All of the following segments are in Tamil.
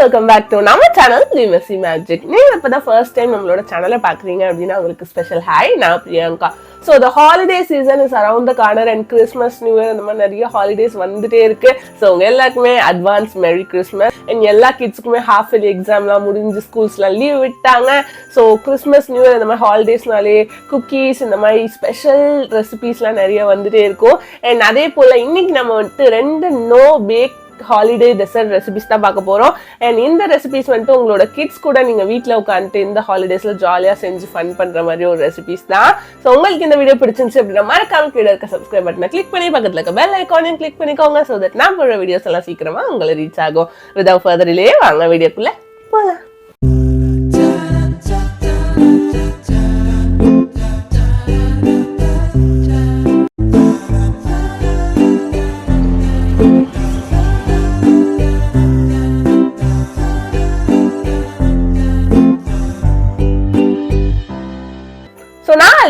வெல்கம் பேக் டு நம்ம சேனல் லிமசி மேஜிக் நீங்க இப்பதான் ஃபர்ஸ்ட் டைம் நம்மளோட சேனலை பாக்குறீங்க அப்படின்னா உங்களுக்கு ஸ்பெஷல் ஹாய் நான் Priyanka. So the holiday season is around the corner and Christmas new year இந்த மாதிரி நிறைய ஹாலிடேஸ் வந்துட்டே இருக்கு. ஸோ உங்க எல்லாருக்குமே அட்வான்ஸ் மெரி கிறிஸ்மஸ் அண்ட் எல்லா கிட்ஸ்க்குமே ஹாஃப் இயர்லி எக்ஸாம்லாம் முடிஞ்சு ஸ்கூல்ஸ்லாம் லீவ் விட்டாங்க. ஸோ கிறிஸ்மஸ் நியூ இயர் இந்த மாதிரி ஹாலிடேஸ்னாலே குக்கீஸ் இந்த மாதிரி ஸ்பெஷல் ரெசிபீஸ்லாம் நிறைய வந்துட்டே இருக்கும். அண்ட் அதே போல் இன்னைக்கு நம்ம வந்துட்டு ரெண்டு no bake holiday dessert recipes தான் பார்க்க போறோம். அண்ட் இந்த ரெசிபிஸ் வந்துட்டு உங்களோட கிட்ஸ் கூட நீங்க வீட்டில் உட்காந்துட்டு இந்த ஹாலிடேஸ்ல ஜாலியாக செஞ்சு ஃபன் பண்ற மாதிரி ஒரு ரெசிபிஸ் தான். ஸோ உங்களுக்கு இந்த வீடியோ பிடிச்சிருந்துச்சு அப்படின்னா மறக்காம கீழே இருக்க சப்ஸ்கிரைப் பட்டனை கிளிக் பண்ணி பக்கத்தில் இருக்க பெல் ஐக்கானையும் கிளிக் பண்ணிக்கோங்க ஸோ தட் நான் போடுற வீடியோஸ் எல்லாம் சீக்கிரமாக உங்களை ரீச் ஆகும். விதவுட் இல்லையே வாங்க வீடியோக்குள்ளே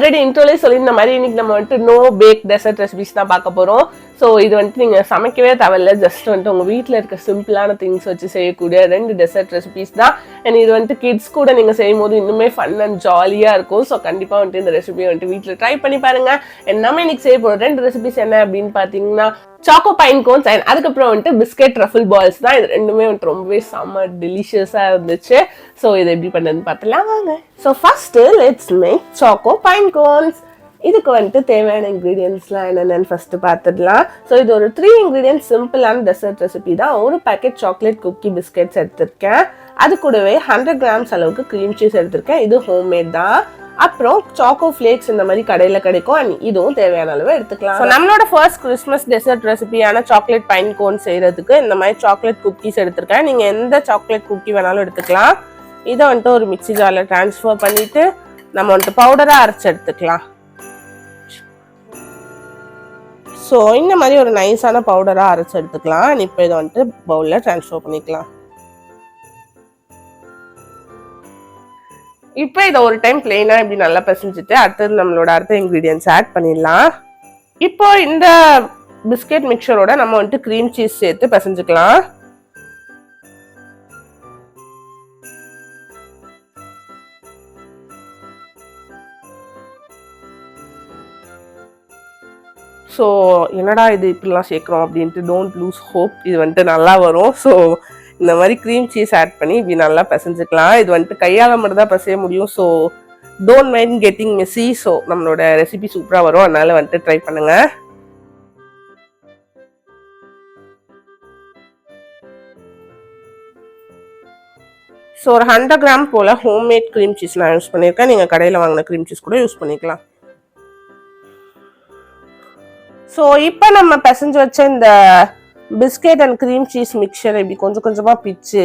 ஆல்ரெடி இன்ட்ரோலே சொல்லியிருந்த மாதிரி இன்னைக்கு நம்ம வந்துட்டு நோ பேக் டெசர்ட் ரெசிபிஸ் தான் பார்க்க போகிறோம் ஸோ இது வந்துட்டு நீங்கள் சமைக்கவே தேவையில்ல. ஜஸ்ட் வந்துட்டு உங்கள் வீட்டில் இருக்க சிம்பிளான திங்ஸ் வச்சு செய்யக்கூடிய ரெண்டு டெசர்ட் ரெசிபிஸ் தான். அண்ட் இது வந்துட்டு கிட்ஸ் கூட நீங்கள் செய்யும் போது இன்னுமே ஃபன் அண்ட் ஜாலியாக இருக்கும். ஸோ கண்டிப்பாக வந்துட்டு இந்த ரெசிபியை வந்துட்டு வீட்டில் ட்ரை பண்ணி பாருங்க. And நம்ம இன்னைக்கு செய்ய போகிற ரெண்டு ரெசிபிஸ் என்ன அப்படின்னு பார்த்தீங்கன்னா சாக்கோ பைன் கோன்ஸ் அண்ட் அதுக்கப்புறம் வந்துட்டு பிஸ்கெட் ரஃபிள் பால்ஸ் தான். இது ரெண்டுமே வந்துட்டு ரொம்பவே செம்ம டெலிஷியஸாக இருந்துச்சு. ஸோ இது எப்படி பண்ணுறதுன்னு பார்த்துலாம் வாங்க. So first let's make choco pine cones இதுக்கு வந்துட்டு தேவையான இன்க்ரீடியன்ஸ்லாம் என்னென்னு ஃபஸ்ட்டு பார்த்துடலாம். ஸோ இது ஒரு த்ரீ இன்க்ரீடியன்ஸ் சிம்பிளான டெசர்ட் ரெசிபி தான். ஒரு பேக்கெட் சாக்லேட் குக்கி பிஸ்கெட்ஸ் எடுத்திருக்கேன். அது கூடவே ஹண்ட்ரட் கிராம்ஸ் அளவுக்கு க்ரீம் சீஸ் எடுத்திருக்கேன். இது ஹோம்மேட் தான். அப்புறம் சாக்கோ ஃப்ளேக்ஸ் இந்த மாதிரி கடையில் கிடைக்கும். அண்ட் இதுவும் தேவையான அளவு எடுத்துக்கலாம். ஸோ நம்மளோட ஃபர்ஸ்ட் கிறிஸ்மஸ் டெசர்ட் ரெசிபியான சாக்லேட் பைன் கோன் செய்கிறதுக்கு இந்த மாதிரி சாக்லேட் குக்கீஸ் எடுத்திருக்கேன். நீங்கள் எந்த சாக்லேட் குக்கி வேணாலும் எடுத்துக்கலாம். இதை வந்துட்டு ஒரு மிக்ஸி ஜாரில் ட்ரான்ஸ்ஃபர் பண்ணிவிட்டு நம்ம வந்துட்டு பவுடராக அரைச்சி எடுத்துக்கலாம். ஸோ இந்த மாதிரி ஒரு நைஸான பவுடராக அரைச்சி எடுத்துக்கலாம். இப்போ இதை வந்துட்டு பவுலில் ட்ரான்ஸ்ஃபர் பண்ணிக்கலாம். இப்போ இதை ஒரு டைம் பிளெயினாக இப்படி நல்லா பிசைஞ்சிட்டு அடுத்தது நம்மளோட அடுத்த இன்க்ரீடியன்ஸ் ஆட் பண்ணிடலாம். இப்போ இந்த பிஸ்கெட் மிக்சரோட நம்ம வந்துட்டு க்ரீம் சீஸ் சேர்த்து பிசைஞ்சுக்கலாம். ஸோ என்னடா இது இப்படிலாம் சேர்க்குறோம் அப்படின்ட்டு டோன்ட் லூஸ் ஹோப் இது வந்துட்டு நல்லா வரும். ஸோ இந்த மாதிரி க்ரீம் சீஸ் ஆட் பண்ணி இப்படி நல்லா பிசைஞ்சுக்கலாம். இது வந்துட்டு கையால் மட்டும் தான் பிசைய முடியும். So don't mind getting messy so நம்மளோட ரெசிபி சூப்பராக வரும். அதனால் வந்துட்டு ட்ரை பண்ணுங்கள் ஸோ ஒரு ஹண்ட்ரட் கிராம் போல் ஹோம்மேட் க்ரீம் சீஸ் நான் யூஸ் பண்ணியிருக்கேன். நீங்கள் கடையில் வாங்கின க்ரீம் சீஸ் கூட யூஸ் பண்ணிக்கலாம். ஸோ இப்போ நம்ம பிசைஞ்சு வச்ச இந்த biscuit and cream cheese mixture இப்படி கொஞ்சம் கொஞ்சமாக பிச்சு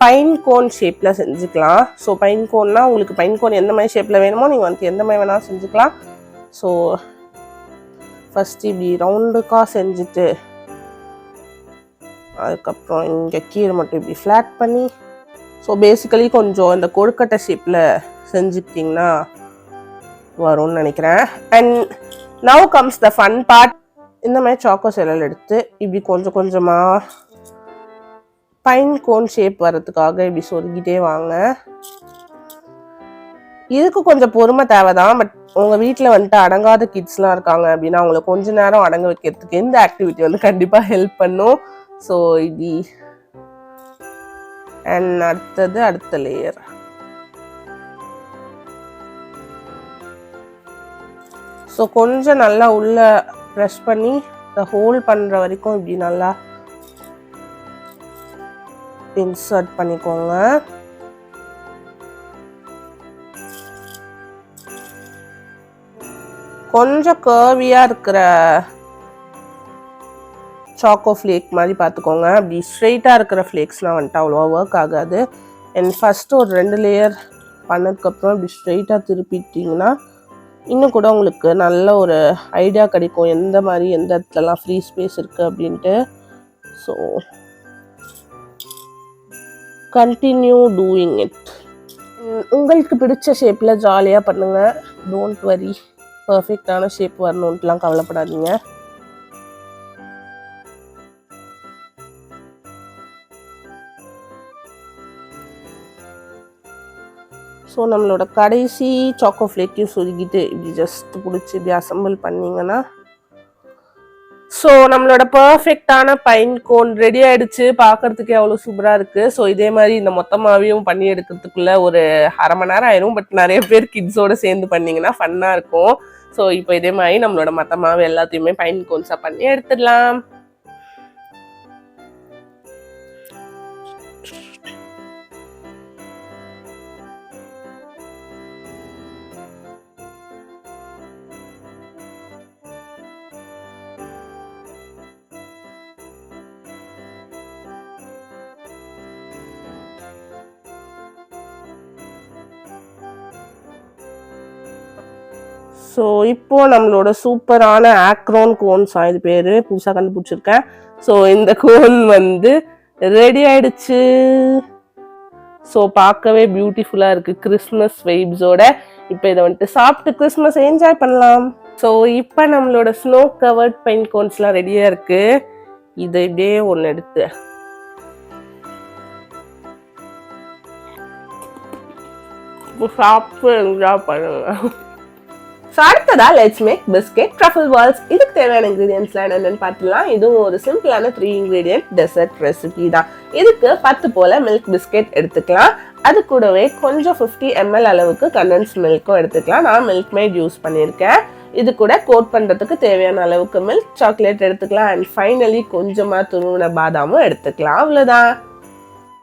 பைன் கோன் ஷேப்பில் செஞ்சுக்கலாம். ஸோ பைன் கோன்னா உங்களுக்கு பைன் கோன் எந்த மாதிரி ஷேப்பில் வேணுமோ நீங்கள் வந்து எந்த மாதிரி வேணாலும் செஞ்சுக்கலாம். ஸோ ஃபஸ்ட்டு இப்படி ரவுண்டுக்காக செஞ்சுட்டு அதுக்கப்புறம் இங்கே கீழே மட்டும் இப்படி ஃப்ளாட் பண்ணி ஸோ பேசிக்கலி கொஞ்சம் இந்த கொழுக்கட்டை ஷேப்பில் செஞ்சுக்கிட்டிங்கன்னா வரும்னு நினைக்கிறேன். And now comes the fun part இந்த மாதிரி சாக்கோ செல்லல் எடுத்து இப்படி கொஞ்சம் கொஞ்சமாக பைன் கோன் ஷேப் வர்றதுக்காக இப்படி சொருகிட்டே வாங்க. இதுக்கு கொஞ்சம் பொறுமை தேவை தான் பட் உங்கள் வீட்டில் வந்துட்டு அடங்காத கிட்ஸ்லாம் இருக்காங்க அப்படின்னா அவங்கள கொஞ்ச நேரம் அடங்க வைக்கிறதுக்கு இந்த ஆக்டிவிட்டி வந்து கண்டிப்பாக ஹெல்ப் பண்ணும். ஸோ இது அண்ட் அடுத்தது அடுத்த லேயர் ஸோ கொஞ்சம் நல்லா உள்ள ப்ரெஷ் பண்ணி இந்த ஹோல் பண்ணுற வரைக்கும் இப்படி நல்லா இன்சர்ட் பண்ணிக்கோங்க. கொஞ்சம் கர்வியாக இருக்கிற சாக்கோ ஃப்ளேக் மாதிரி பார்த்துக்கோங்க. அப்படி ஸ்ட்ரெயிட்டாக இருக்கிற ஃப்ளேக்ஸ்லாம் வந்துட்டு அவ்வளோவா ஒர்க் ஆகாது. அண்ட் ஃபஸ்ட்டு ஒரு ரெண்டு லேயர் பண்ணதுக்கப்புறம் இப்படி ஸ்ட்ரெயிட்டாக திருப்பிட்டிங்கன்னா இன்னும் கூட உங்களுக்கு நல்ல ஒரு ஐடியா கிடைக்கும். எந்த மாதிரி எந்த இடத்துலலாம் ஃப்ரீ ஸ்பேஸ் இருக்குது அப்படின்ட்டு. ஸோ கண்டினியூ டூயிங் இட் உங்களுக்கு பிடிச்ச ஷேப்பில் ஜாலியாக பண்ணுங்கள் டோன்ட் வரி பர்ஃபெக்டான ஷேப் வரணுன்ட்டுலாம் கவலைப்படாதீங்க. ஸோ நம்மளோட கடைசி சாக்கோ ஃப்ளேக்கையும் சொருகிட்டு இப்படி ஜஸ்ட் பிடிச்சி இப்படி அசம்பிள் பண்ணிங்கன்னா ஸோ நம்மளோட பர்ஃபெக்டான பைன் கோன் ரெடி ஆயிடுச்சு. பார்க்கறதுக்கு எவ்வளோ சூப்பராக இருக்குது ஸோ இதே மாதிரி இந்த மொத்தமாகவும் பண்ணி எடுக்கிறதுக்குள்ள ஒரு அரை மணி நேரம் ஆயிரும். பட் நிறைய பேர் கிட்ஸோட சேர்ந்து பண்ணிங்கன்னா ஃபன்னாக இருக்கும். ஸோ இப்போ இதே மாதிரி நம்மளோட மொத்தமாக எல்லாத்தையுமே பைன் கோன்ஸாக பண்ணி எடுத்துடலாம். ஸோ இப்போ நம்மளோட சூப்பரான ஆக்ரோன் கோன்ஸா இது பேர் புதுசாக கண்டுபிடிச்சிருக்கேன். ஸோ இந்த கோன் வந்து ரெடி ஆயிடுச்சு. ஸோ பார்க்கவே பியூட்டிஃபுல்லாக இருக்கு. கிறிஸ்மஸ் வைப்ஸோட இப்போ இதை வந்துட்டு சாப்பிட்டு கிறிஸ்மஸ் என்ஜாய் பண்ணலாம். ஸோ இப்போ நம்மளோட ஸ்னோ கவர்ட் பெயின் கோன்ஸ்லாம் ரெடியாக இருக்கு. இதை இப்படியே ஒன்று எடுத்து. சாப்பிட்டு என்ஜாய் பண்ணுங்க ஸோ அடுத்ததா let's make biscuit truffle balls இதுக்கு தேவையான இன்க்ரீடியன்ஸ்லாம் என்னென்னு பார்த்துலாம் இதுவும் ஒரு சிம்பிளான த்ரீ இன்க்ரீடியன்ட் டெசர்ட் ரெசிபி தான். இதுக்கு பத்து போல மில்க் பிஸ்கெட் எடுத்துக்கலாம். அது கூடவே கொஞ்சம் ஃபிஃப்டி எம்எல் அளவுக்கு கண்டென்ஸ் மில்க்கும் எடுத்துக்கலாம். நான் மில்க் மேட் யூஸ் பண்ணியிருக்கேன். இது கூட கோட் பண்ணுறதுக்கு தேவையான அளவுக்கு மில்க் சாக்லேட் எடுத்துக்கலாம். அண்ட் ஃபைனலி கொஞ்சமாக துருவின பாதாமும் எடுத்துக்கலாம். அவ்வளோதான்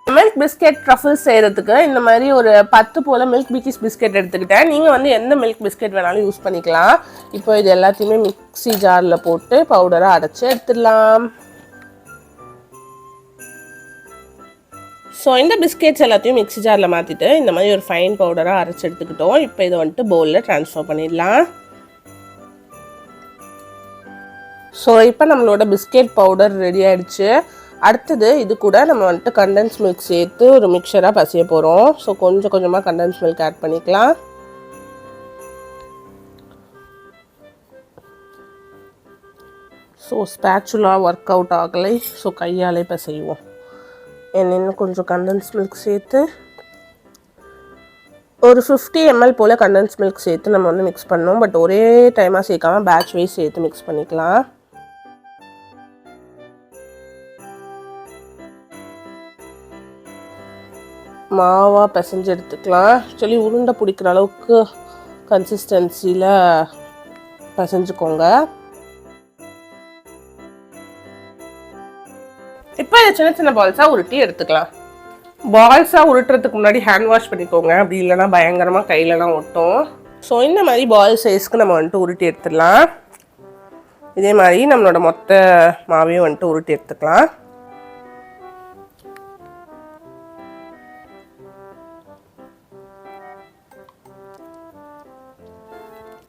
மில்க் பிஸ்கெட் ட்ரஃபிள்ஸ் செய்கிறதுக்கு இந்த மாதிரி ஒரு பத்து போல் மில்க் பிக்கிஸ் பிஸ்கெட் எடுத்துக்கிட்டேன். நீங்கள் வந்து எந்த மில்க் பிஸ்கெட் வேணாலும் யூஸ் பண்ணிக்கலாம். இப்போ இது எல்லாத்தையுமே மிக்ஸி ஜாரில் போட்டு பவுடராக அடைச்சி எடுத்துடலாம். ஸோ இந்த பிஸ்கெட்ஸ் எல்லாத்தையும் மிக்ஸி ஜாரில் மாற்றிட்டு இந்த மாதிரி ஒரு ஃபைன் பவுடராக அரைச்சி எடுத்துக்கிட்டோம். இப்போ இதை வந்துட்டு பவுலில் ட்ரான்ஸ்ஃபர் பண்ணிடலாம். ஸோ இப்போ நம்மளோட பிஸ்கெட் பவுடர் ரெடி ஆகிடுச்சு அடுத்தது இது கூட நம்ம வந்துட்டு கண்டென்ஸ் மில்க் சேர்த்து ஒரு மிக்சராக பசிய போகிறோம் ஸோ கொஞ்சம் கொஞ்சமாக கண்டென்ஸ் மில்க் ஆட் பண்ணிக்கலாம். ஸோ ஸ்பேச்சுலா ஒர்க் அவுட் ஆகலை. ஸோ கையாலே இப்போ செய்வோம் இன்னும் கொஞ்சம் கண்டென்ஸ் மில்க் சேர்த்து ஒரு ஃபிஃப்டி எம்எல் போல் கண்டென்ஸ் மில்க் சேர்த்து நம்ம வந்து மிக்ஸ் பண்ணோம் பட் ஒரே டைமாக சேர்க்காம பேட்ச் வைஸ் சேர்த்து மிக்ஸ் பண்ணிக்கலாம். மாவாக பிசைஞ்சு எடுத்துக்கலாம். ஆக்சுவலி உருண்டை பிடிக்கிற அளவுக்கு கன்சிஸ்டன்சியில் பிசைஞ்சுக்கோங்க. இப்போ இதை சின்ன சின்ன பால்ஸாக உருட்டி எடுத்துக்கலாம். பால்ஸாக உருட்டுறதுக்கு முன்னாடி ஹேண்ட் வாஷ் பண்ணிக்கோங்க. அப்படி இல்லைன்னா பயங்கரமாக கையிலலாம் ஒட்டும். ஸோ இந்த மாதிரி பால் சைஸ்க்கு நம்ம வந்துட்டு உருட்டி எடுத்துடலாம். இதே மாதிரி நம்மளோட மொத்த மாவையும் வந்துட்டு உருட்டி எடுத்துக்கலாம்.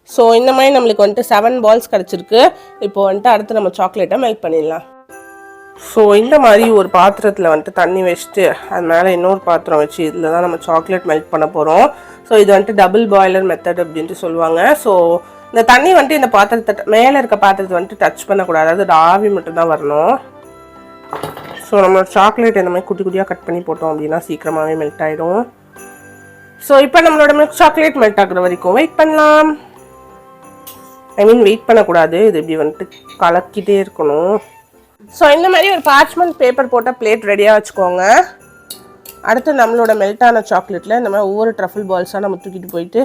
ஸோ இந்த மாதிரி நம்மளுக்கு வந்துட்டு செவன் பால்ஸ் கிடச்சிருக்கு. இப்போ வந்துட்டு அடுத்து நம்ம சாக்லேட்டை மெல்ட் பண்ணிடலாம். ஸோ இந்த மாதிரி ஒரு பாத்திரத்தில் வந்துட்டு தண்ணி வச்சுட்டு அது மேலே இன்னொரு பாத்திரம் வச்சு இதில் தான் நம்ம சாக்லேட் மெல்ட் பண்ண போகிறோம் ஸோ இது வந்துட்டு டபுள் பாய்லர் மெத்தட் அப்படின்ட்டு சொல்லுவாங்க. ஸோ இந்த தண்ணி வந்துட்டு இந்த பாத்திரத்தை மேலே இருக்க பாத்திரத்தை வந்துட்டு டச் பண்ணக்கூடாது. அது ஆவி மட்டும்தான் வரணும். ஸோ நம்ம சாக்லேட் இந்த மாதிரி குட்டி குட்டியாக கட் பண்ணி போட்டோம் அப்படின்னா சீக்கிரமாகவே மெல்ட் ஆகிடும் ஸோ இப்போ நம்மளோட மில்க் சாக்லேட் மெல்ட் ஆகுற வரைக்கும் வெயிட் பண்ணலாம். ஐ மீன் வெயிட் பண்ணக்கூடாது. இது இப்படி வந்துட்டு கலக்கிட்டே இருக்கணும். ஸோ இந்த மாதிரி ஒரு பார்ச்மெண்ட் பேப்பர் போட்டால் பிளேட் ரெடியாக வச்சுக்கோங்க. அடுத்து நம்மளோட மெல்ட்டான சாக்லேட்டில் இந்த மாதிரி ஒவ்வொரு ட்ரஃபிள் பால்ஸாக நம்ம தூக்கிட்டு போயிட்டு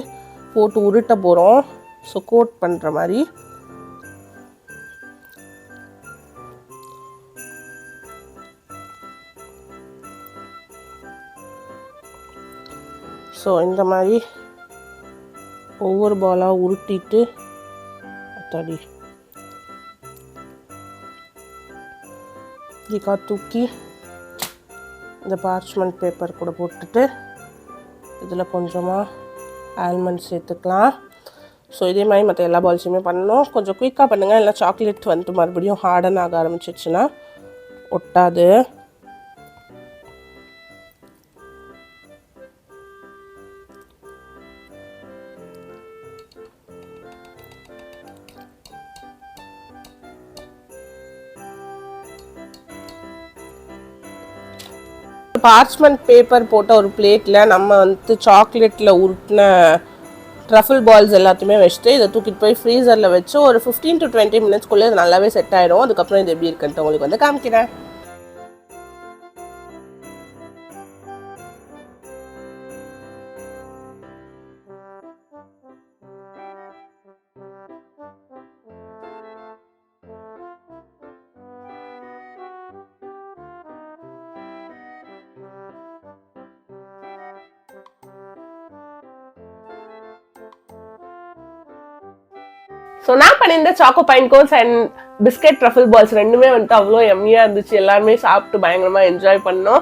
போட்டு உருட்ட போகிறோம் ஸோ கோட் பண்ணுற மாதிரி. ஸோ இந்த மாதிரி ஒவ்வொரு பாலாக உருட்டிட்டு தடி இதுக்காக தூக்கி இந்த பார்ச்மெண்ட் பேப்பர் கூட போட்டுட்டு இதில் கொஞ்சமாக ஆல்மண்ட் சேர்த்துக்கலாம். ஸோ இதே மாதிரி மற்ற எல்லா பால்ஸுமே பண்ணணும். கொஞ்சம் குயிக்காக பண்ணுங்கள் இல்லை சாக்லேட் வந்துட்டு மறுபடியும் ஹார்டன் ஆக ஆரம்பிச்சிச்சுன்னா ஒட்டாது. பார்ச்மெண்ட் பேப்பர் போட்ட ஒரு பிளேட்டில் நம்ம வந்து சாக்லேட்டில் உருட்டின ட்ரஃபிள் பால்ஸ் எல்லாத்தையுமே வச்சுட்டு இதை தூக்கிட்டு போய் ஃப்ரீசரில் வச்சு ஒரு ஃபிஃப்டீன் டு டுவெண்ட்டி மினிட்ஸ்க்குள்ளே இது நல்லாவே செட் ஆகிடும் அதுக்கப்புறம் இது எப்படி இருக்குன்ட்டு உங்களுக்கு வந்து காமிக்கிறேன். ஸோ நான் பண்ணியிருந்த choco pine cones and biscuit truffle balls ரெண்டுமே வந்துட்டு அவ்வளோ எம்மியாக இருந்துச்சு. எல்லாருமே சாப்பிட்டு பயங்கரமாக என்ஜாய் பண்ணோம்.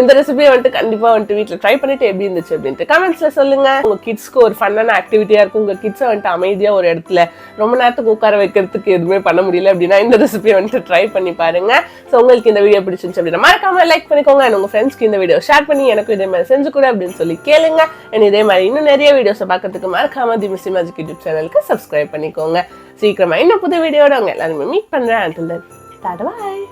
இந்த ரெசிபியை வந்துட்டு கண்டிப்பாக வந்துட்டு வீட்டில் ட்ரை பண்ணிட்டு எப்படி இருந்துச்சு அப்படின்ட்டு கமெண்ட்ஸில் சொல்லுங்கள் உங்கள் கிட்ஸ்க்கு ஒரு ஃபன்னான ஆக்டிவிட்டியாக இருக்கும். உங்கள் கிட்ஸை வந்துட்டு அமைதியாக ஒரு இடத்துல ரொம்ப நேரத்துக்கு உட்கார வைக்கிறதுக்கு எதுவுமே பண்ண முடியல அப்படின்னா இந்த ரெசிபியை வந்துட்டு ட்ரை பண்ணி பாருங்க. ஸோ உங்களுக்கு இந்த வீடியோ பிடிச்சிருந்துச்சு அப்படின்னா மறக்காம லைக் பண்ணிக்கோங்க. அண்ட் உங்கள் ஃப்ரெண்ட்ஸ்க்கு இந்த வீடியோ ஷேர் பண்ணி எனக்கு இதே மாதிரி செஞ்சு கூட அப்படின்னு சொல்லி கேளுங்க. அண்ட் இதே மாதிரி இன்னும் நிறைய வீடியோஸை பார்க்கறதுக்கு மறக்காம தி மிஸ்ஸி மேஜிக் யூடியூப் சேனலுக்கு சப்ஸ்கிரைப் பண்ணிக்கோங்க. சீக்கிரமா. இன்னும் புது வீடியோட உங்க எல்லாருமே மீட் பண்றேன். Until பாய்